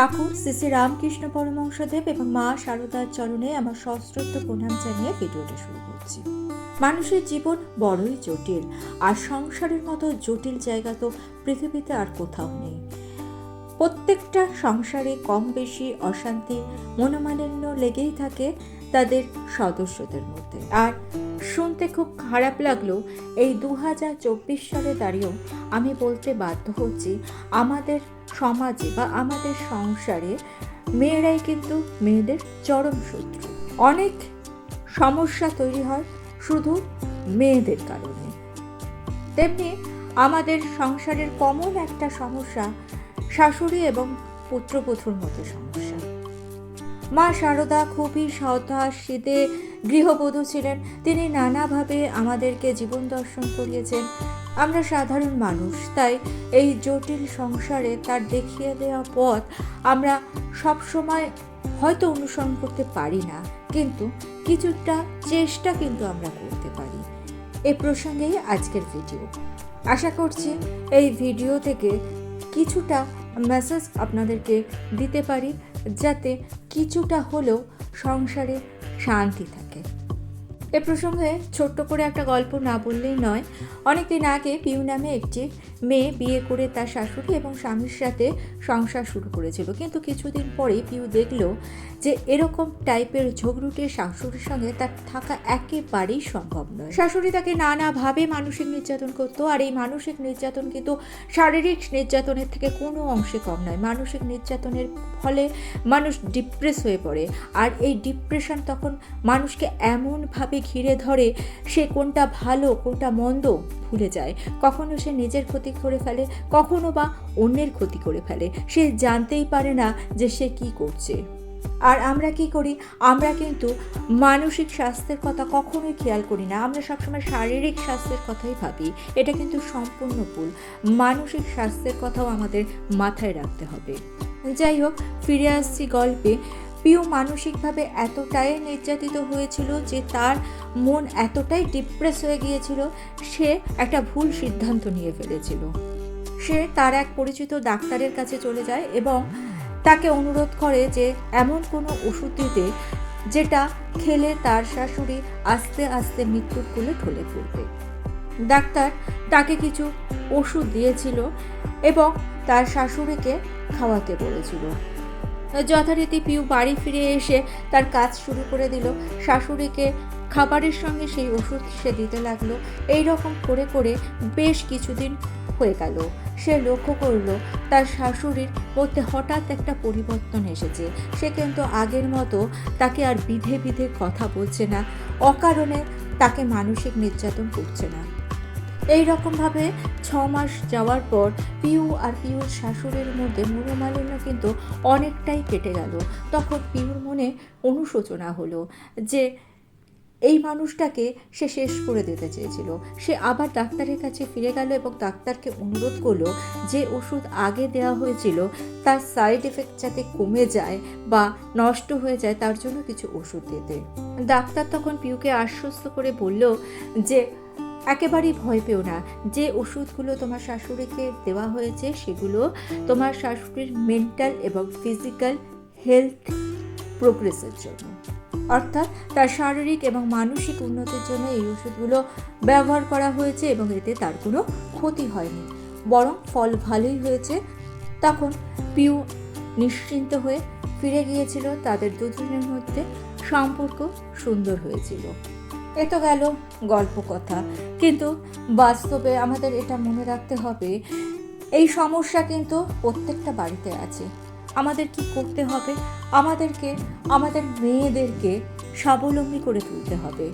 ঠাকুর শ্রী শ্রী রামকৃষ্ণ পরমংসদেব এবং মা শারদার চরণে আমার সশ্রদ্ধ প্রণাম জানিয়ে ভিডিওটা শুরু করছি। মানুষের জীবন বড়ই জটিল, আর সংসারের মতো জটিল জায়গা তো পৃথিবীতে আর কোথাও নেই। প্রত্যেকটা সংসারে কম বেশি অশান্তি, মনোমালিন্য লেগেই থাকে তাদের সদস্যদের মধ্যে। আর শুনতে খুব খারাপ লাগল। এই দু হাজার চব্বিশ সালে দাঁড়িয়েও আমি বলতে বাধ্য হচ্ছি, আমাদের সমাজে বা আমাদের সংসারে মেয়েরাই কিন্তু মেয়েদের চরম শত্রু। অনেক সমস্যা তৈরি হয় শুধু মেয়েদের কারণে। তেমনি আমাদের সংসারের কমন একটা সমস্যা শাশুড়ি এবং পুত্রবধূর মতো সমস্যা। মা শারদা খুবই সদাশীতে গৃহবধূ ছিলেন। তিনি নানাভাবে আমাদেরকে জীবন দর্শন করিয়েছেন। আমরা সাধারণ মানুষ, তাই এই জটিল সংসারে তার দেখিয়ে দেওয়া পথ আমরা সব সময় হয়তো অনুসরণ করতে পারি না, কিন্তু কিছুটা চেষ্টা কিন্তু আমরা করতে পারি। এ প্রসঙ্গেই আজকের ভিডিও। আশা করছি এই ভিডিও থেকে কিছুটা মেসেজ আপনাদেরকে দিতে পারি। যাতে কিছুটা হলেও সংসারে শান্তি থাকে। এ প্রসঙ্গে ছোট্ট করে একটা গল্প না বললেই নয়। অনেকদিন আগে পিউ নামে একটি মেয়ে বিয়ে করে তার শাশুড়ি এবং স্বামীর সাথে সংসার শুরু করেছিল। কিন্তু কিছুদিন পরে পিউ দেখল যে এরকম টাইপের ঝগড়ুটে শাশুড়ির সঙ্গে তার থাকা একেবারেই সম্ভব নয়। শাশুড়ি তাকে নানাভাবে মানসিক নির্যাতন করতো আর এই মানসিক নির্যাতন কিন্তু শারীরিক নির্যাতনের থেকে কোনো অংশে কম নয়। মানসিক নির্যাতনের ফলে মানুষ ডিপ্রেস হয়ে পড়ে। আর এই ডিপ্রেশন তখন মানুষকে এমনভাবে ঘিরে ধরে সে কোনটা ভালো, কোনটা মন্দ ভুলে যায়। কখনো সে নিজের ক্ষতি করে ফেলে, কখনো বা অন্যের ক্ষতি করে ফেলে। সে জানতেই পারে না যে সে কি করছে। আর আমরা কি করি? আমরা কিন্তু মানসিক স্বাস্থ্যের কথা কখনোই খেয়াল করি না। আমরা সবসময় শারীরিক স্বাস্থ্যের কথাই ভাবি। এটা কিন্তু সম্পূর্ণ ভুল। মানসিক স্বাস্থ্যের কথাও আমাদের মাথায় রাখতে হবে। যাই হোক, ফিরে আসছি গল্পে। পিউ মানসিকভাবে এতটাই নির্যাতিত হয়েছিল যে তার মন এতটাই ডিপ্রেস হয়ে গিয়েছিল, সে একটা ভুল সিদ্ধান্ত নিয়ে ফেলেছিল। সে তার এক পরিচিত ডাক্তারের কাছে চলে যায় এবং তাকে অনুরোধ করে যে এমন কোনো ওষুধ দিতে যেটা খেলে তার শাশুড়ি আস্তে আস্তে মৃত্যুর কোলে ঢলে পড়বে। ডাক্তার তাকে কিছু ওষুধ দিয়েছিল এবং তার শাশুড়িকে খাওয়াতে বলেছিল। যথারীতি পিউ বাড়ি ফিরে এসে তার কাজ শুরু করে দিল। শাশুড়িকে খাবারের সঙ্গে সেই ওষুধ সে দিতে লাগল। এই রকম করে করে বেশ কিছুদিন হয়ে গেল। সে লক্ষ্য করল, তার শাশুড়ির মধ্যে হঠাৎ একটা পরিবর্তন এসেছে। সে কিন্তু আগের মতো তাকে আর বিধে বিধে কথা বলছে না। অকারণে তাকে মানসিক নির্যাতন করছে না। এই রকমভাবে ছ মাস যাওয়ার পর পিউ আর পিউর শাশুড়ির মধ্যে মনোমালিন্য কিন্তু অনেকটাই কেটে গেল। তখন পিউর মনে অনুশোচনা হলো যে এই মানুষটাকে সে শেষ করে দিতে চেয়েছিল। সে আবার ডাক্তারের কাছে ফিরে গেল এবং ডাক্তারকে অনুরোধ করল যে ওষুধ আগে দেওয়া হয়েছিল তার সাইড এফেক্ট যাতে কমে যায় বা নষ্ট হয়ে যায় তার জন্য কিছু ওষুধ দিতে। ডাক্তার তখন পিউকে আশ্বস্ত করে বলল যে একেবারেই ভয় পেও না। যে ওষুধগুলো তোমার শাশুড়িকে দেওয়া হয়েছে, সেগুলো তোমার শাশুড়ির মেন্টাল এবং ফিজিক্যাল হেলথ প্রোগ্রেসের জন্য। অর্থাৎ তার শারীরিক এবং মানসিক উন্নতির জন্য এই ওষুধগুলো ব্যবহার করা হয়েছে এবং এতে তার কোনো ক্ষতি হয়নি। বরং ফল ভালোই হয়েছে। তখন পিউ নিশ্চিন্ত হয়ে ফিরে গিয়েছিল। তাদের দুজনের মধ্যে সম্পর্ক সুন্দর হয়েছিল। এ তো গেল গল্প কথা। কিন্তু বাস্তবে আমাদের এটা মনে রাখতে হবে, এই সমস্যা কিন্তু প্রত্যেকটা বাড়িতে আছে। আমাদের কি করতে হবে? আমাদেরকে, আমাদের মেয়েদেরকে স্বাবলম্বী করে তুলতে হবে।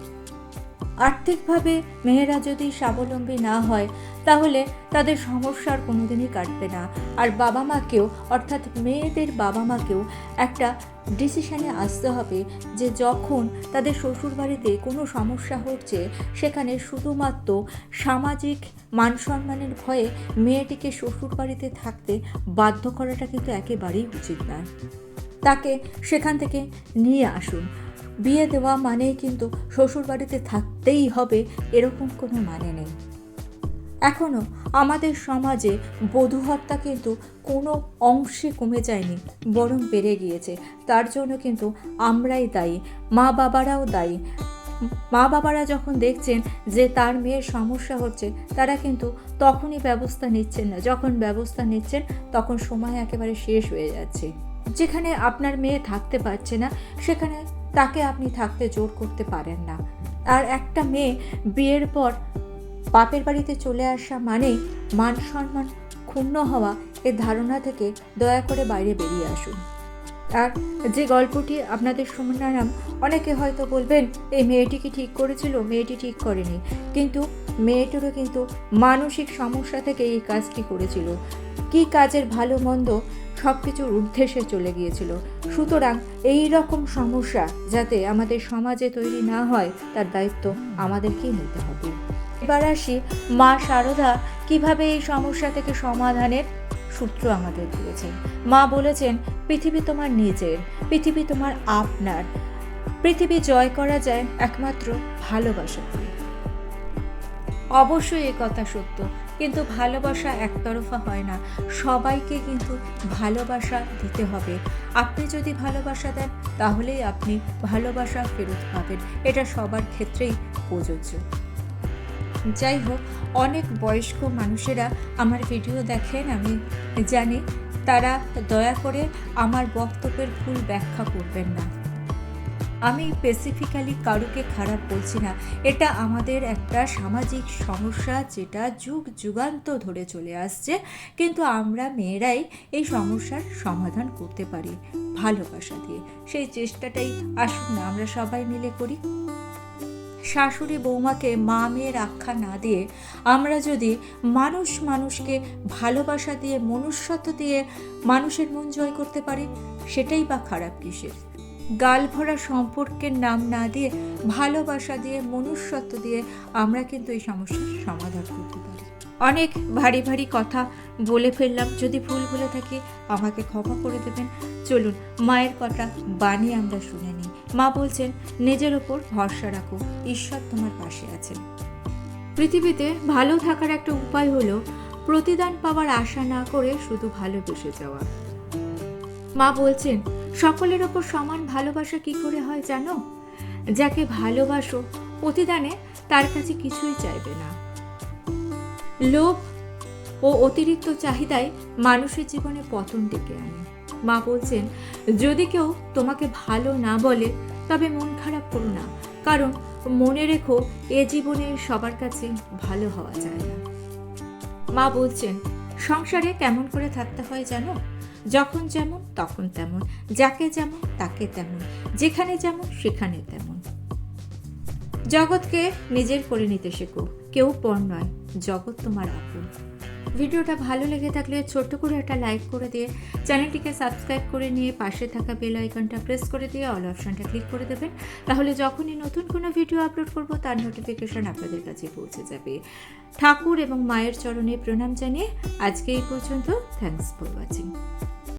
আর্থিকভাবে মেয়েরা যদি স্বাবলম্বী না হয়, তাহলে তাদের সমস্যার কোনোদিনই কাটবে না। আর বাবা মাকেও, অর্থাৎ মেয়েদের বাবা মাকেও একটা ডিসিশানে আসতে হবে যে যখন তাদের শ্বশুরবাড়িতে কোনো সমস্যা হচ্ছে, সেখানে শুধুমাত্র সামাজিক মান সম্মানের ভয়ে মেয়েটিকে শ্বশুরবাড়িতে থাকতে বাধ্য করাটা কিন্তু একেবারেই উচিত নয়। তাকে সেখান থেকে নিয়ে আসুন। বিয়ে দেওয়া মানেই কিন্তু শ্বশুরবাড়িতে থাকতেই হবে এরকম কোনো মানে নেই। এখনও আমাদের সমাজে বধূ হত্যা কিন্তু কোনো অংশে কমে যায়নি, বরং বেড়ে গিয়েছে। তার জন্য কিন্তু আমরাই দায়ী মা বাবারাও দায়ী। মা বাবারা যখন দেখছেন যে তার মেয়ের সমস্যা হচ্ছে, তারা কিন্তু তখনই ব্যবস্থা নিচ্ছেন না। যখন ব্যবস্থা নিচ্ছেন, তখন সময় একেবারে শেষ হয়ে যাচ্ছে। যেখানে আপনার মেয়ে থাকতে পারছে না, সেখানে তাকে আপনি থাকতে জোর করতে পারেন না। আর একটা মেয়ে বিয়ের পর বাপের বাড়িতে চলে আসা মানে মান সম্মান ক্ষুণ্ণ হওয়া এর ধারণা থেকে দয়া করে বাইরে বেরিয়ে আসুন। আর যে গল্পটি আপনাদের শুনলাম অনেকে হয়তো বলবেন, এই মেয়েটি কি ঠিক করেছিল? মেয়েটি ঠিক করেনি। কিন্তু মেয়েটিরও কিন্তু মানসিক সমস্যা থেকে এই কাজটি করেছিল। কি কাজের ভালো মন্দ সব কিছুর উর্ধ্বেসে চলে গিয়েছিল। সুতরাং এই রকম সমস্যা যাতে আমাদের সমাজে তৈরি না হয়, তার দায়িত্ব আমাদেরকেই নিতে হবে। এবার আসি মা শারদা কীভাবে এই সমস্যা থেকে সমাধানের সূত্র আমাদের দিয়েছেন। মা বলেছেন, পৃথিবী তোমার নিজের, পৃথিবী তোমার আপনার। পৃথিবী জয় করা যায় একমাত্র ভালোবাসা দিয়ে। অবশ্যই এ কথা সত্য, কিন্তু ভালোবাসা একতরফা হয় না। সবাইকে কিন্তু ভালোবাসা দিতে হবে। আপনি যদি ভালোবাসা দেন, তাহলেই আপনি ভালোবাসা ফেরত পাবেন। এটা সবার ক্ষেত্রেই প্রযোজ্য। যাই হোক, অনেক বয়স্ক মানুষেরা আমার ভিডিও দেখেন, আমি জানি। তারা দয়া করে আমার বক্তব্যের ভুল ব্যাখ্যা করবেন না। আমি স্পেসিফিক্যালি কারুকে খারাপ বলছি না। এটা আমাদের একটা সামাজিক সমস্যা যেটা যুগ যুগান্ত ধরে চলে আসছে, কিন্তু আমরা মেয়েরাই এই সমস্যার সমাধান করতে পারি ভালোবাসা দিয়ে। সেই চেষ্টাটাই আসুন না, আমরা সবাই মিলে করি। শাশুড়ি বৌমাকে মা মেয়ের আখ্যা না দিয়ে আমরা যদি মানুষ মানুষকে ভালোবাসা দিয়ে, মনুষ্যত্ব দিয়ে মানুষের মন জয় করতে পারি, সেটাই বা খারাপ কিসের? গাল ভরা সম্পর্কের নাম না দিয়ে, ভালোবাসা দিয়ে, মনুষ্যত্ব দিয়ে আমরা কিন্তু এই সমস্যার সমাধান করতে পারি। অনেক ভারী ভারী কথা বলে ফেললাম। যদি ভুল বলে থাকি, আমাকে ক্ষমা করে দেবেন। চলুন, মায়ের কথা বাণী আমরা শুনে নিই। মা বলছেন, নিজের ওপর ভরসা রাখো। ঈশ্বর তোমার পাশে আছেন। পৃথিবীতে ভালো থাকার একটা উপায় হলো, প্রতিদান পাওয়ার আশা না করে শুধু ভালোবেসে যাওয়া। মা বলছেন সকলের ওপর সমান ভালোবাসা কি করে হয় জানো? যাকে ভালোবাসো প্রতিদানে তার কাছে কিছুই চাইবে না। লোভ ও অতিরিক্ত চাহিদায় মানুষের জীবনে পতন ডেকে আনে। মা বলছেন, যদি কেউ তোমাকে ভালো না বলে, তবে মন খারাপ করো না। কারণ মনে রেখো, এ জীবনে সবার কাছে ভালো হওয়া যায় না। মা বলছেন সংসারে কেমন করে থাকতে হয় জানো? যখন যেমন, তখন তেমন। যাকে যেমন, তাকে তেমন। যেখানে যেমন, সেখানে তেমন। জগৎকে নিজের করে নিতে শেখো। কেউ পর নয়, জগৎ তোমার আপন। ভিডিওটা ভালো লেগে থাকলে ছোট্ট করে একটা লাইক করে দিয়ে চ্যানেলটিকে সাবস্ক্রাইব করে নিয়ে পাশে থাকা বেল আইকনটা প্রেস করে দিয়ে অল অপশনটা ক্লিক করে দেবেন। তাহলে যখনই নতুন কোনো ভিডিও আপলোড করব, তার নোটিফিকেশন আপনাদের কাছে পৌঁছে যাবে। ঠাকুর এবং মায়ের চরণে প্রণাম জানিয়ে আজকে এই পর্যন্ত। Thanks for watching